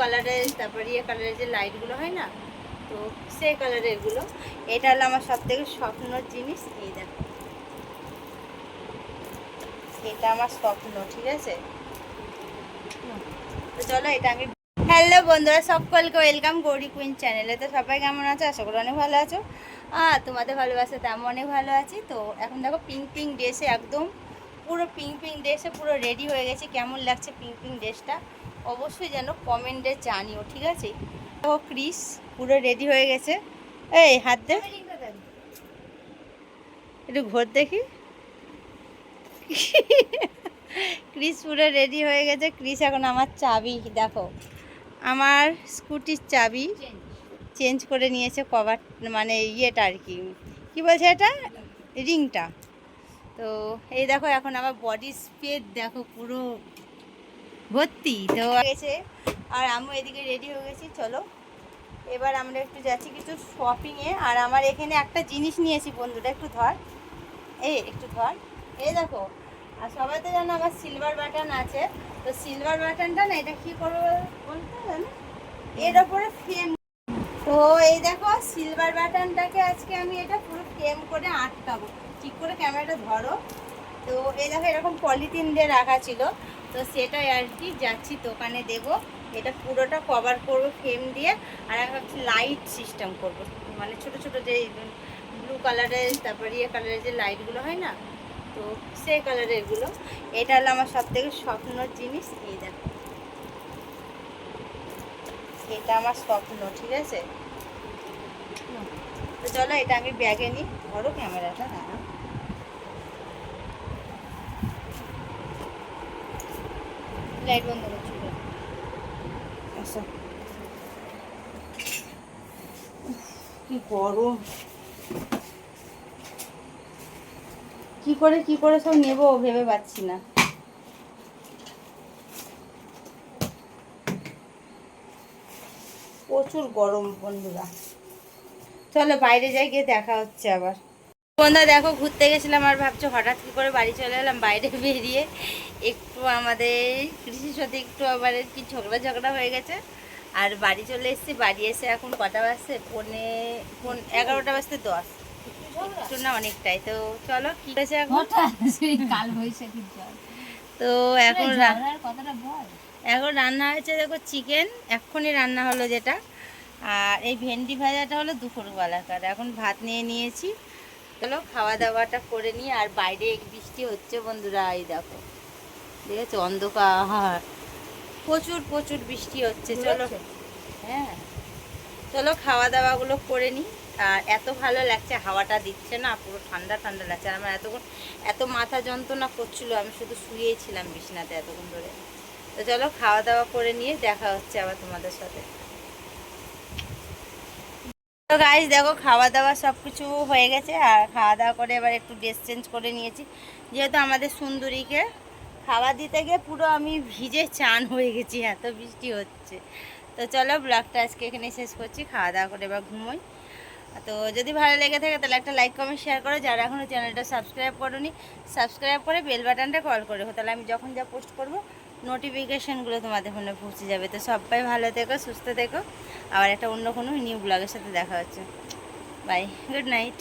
কালারের তারপর ইয়ে কালারের যে লাইটগুলো হয় না, তো সেই কালারের এগুলো এটা হলো আমার সব থেকে স্বপ্নর জিনিস, এই দেখো। এটা আমার স্বপ্ন, ঠিক আছে? তো চলো এটা আমি হ্যালো বন্ধুরা, সকলকে ওয়েলকাম গৌরী কুইন চ্যানেলে তো সবাই কেমন আছো? আশা করি অনেক ভালো আছো। আর তোমাদের ভালোবাসা তেমন অনেক ভালো আছি। তো এখন দেখো পিঙ্ক পিঙ্ক ড্রেসে একদম পুরো পিঙ্ক পিঙ্ক ড্রেসে পুরো রেডি হয়ে গেছে। কেমন লাগছে পিঙ্ক পিঙ্ক ড্রেসটা অবশ্যই যেন কমেন্টে জানিও, ঠিক আছে? দেখো, ক্রিস পুরো রেডি হয়ে গেছে। এই, হাত দে। একটু ঘোর দেখি। ক্রিস পুরো রেডি হয়ে গেছে। ক্রিস, এখন আমার চাবি, দেখো। আমার স্কুটির চাবি চেঞ্জ করে নিয়েছে কভার মানে ইয়েটা আর কি। কী বলছে এটা? রিংটা। তো, এই দেখো, এখন আমার বডি স্পেড দেখো, পুরো ভর্তি, তো গেছে। আর আমি এদিকে রেডি হয়ে গেছি, চলো। এবার আমরা একটু যাচ্ছি কিছু শপিংয়ে আর আমার এখানে একটা জিনিস নিয়েছি বন্ধুরা, একটু ধর। এই, একটু ধর। এই দেখো, আর সবাই তো জানো আমার সিলভার বাটন আছে। তো সিলভার বাটনটা না, এটা কী করব বলতে জানো এর ওপরে ফ্রেম তো এই দেখো সিলভার বাটনটাকে আজকে আমি এটা পুরো ফ্রেম করে আটকাবো। ঠিক করে ক্যামেরাটা ধরো। তো এই দেখো, এরকম পলিথিন দিয়ে রাখা ছিল। তো সেটাই আর কি, যাচ্ছি দোকানে দেব। এটা পুরোটা কভার করব ফ্রেম দিয়ে। আর আমি লাইট সিস্টেম করব। মানে ছোট ছোট যে ব্লু কালারের তারপর ইয়ে কালারের যে লাইটগুলো হয় না, তো সেই কালারের এগুলো এটা হলো আমার সব থেকে জিনিস, এই দেখো। এটা আমার স্বপ্ন, ঠিক আছে। তো চলো এটা আমি ব্যাগে নিই। ধরো ক্যামেরাটা দাঁড়া লাইট বন্ধ করছি আচ্ছা। কি গরম কি করে কি করে সব নেব ভেবে পাচ্ছি না। প্রচুর গরম বন্ধুরা। চলো বাইরে যাই, গিয়ে দেখা হচ্ছে আবার। বন্ধুরা দেখো ঘুরতে গেছিলাম আর ভাবছ হঠাৎ কি করে বাড়ি চলে এলাম বাইরে বেরিয়ে একটু আমাদের কৃষির সাথে একটু আবার কি ঝগড়া ঝগড়া হয়ে গেছে। আর বাড়ি চলে এসেছি বাড়ি এসে এখন কটা বাজছে? পৌনে পৌন এগারোটা বাজতে দশ। একটু না অনেকটাই। তো চলো কি হয়েছে এখন? কাল বৈশাখীর জল তো এখন এখন রান্না হয়েছে দেখো চিকেন। এক্ষুনি রান্না হলো যেটা। আর এই ভেন্ডি ভাজাটা হলো দুপুর দুপুরবেলাকার। এখন ভাত নিয়ে নিয়েছি। চলো খাওয়া দাওয়াটা করে নিই আর বাইরে বৃষ্টি হচ্ছে বন্ধুরা এই দেখো। ঠিক আছে অন্ধকার। প্রচুর প্রচুর বৃষ্টি হচ্ছে চলো। হ্যাঁ। চলো খাওয়া দাওয়াগুলো করে নিই আর এত ভালো লাগছে হাওয়াটা দিচ্ছে না পুরো ঠান্ডা ঠান্ডা লাগছে। আর আমার এতক্ষণ এত মাথা যন্ত্রণা করছিল আমি শুধু শুয়েছিলাম বিছনাতে এতক্ষণ ধরে। তো চলো খাওয়া দাওয়া করে নিয়ে দেখা হচ্ছে আবার তোমাদের সাথে। তো গাইজ দেখো খাওয়া দাওয়া সব কিছু হয়ে গেছে আর খাওয়া দাওয়া করে এবার একটু ড্রেস চেঞ্জ করে নিয়েছি। যেহেতু আমাদের সুন্দরীকে খাওয়া দিতে গিয়ে পুরো আমি ভিজে চান হয়ে গেছি, এত বৃষ্টি হচ্ছে। তো চলো ব্লগটা আজকে এখানে শেষ করছি খাওয়া দাওয়া করে এবার ঘুমোই। তো যদি ভালো লেগে থাকে, তাহলে একটা লাইক কমেন্ট শেয়ার করো। যারা এখনও চ্যানেলটা সাবস্ক্রাইব করোনি সাবস্ক্রাইব করে বেল বাটনটা কল করে তাহলে আমি যখন যা পোস্ট করব নোটিফিকেশানগুলো তোমাদের ফোনে পৌঁছে যাবে। তো সবাই ভালো থেকো, সুস্থ থেকো। আবার একটা অন্য কোনো নিউ ব্লগের সাথে দেখা হচ্ছে। Bye good night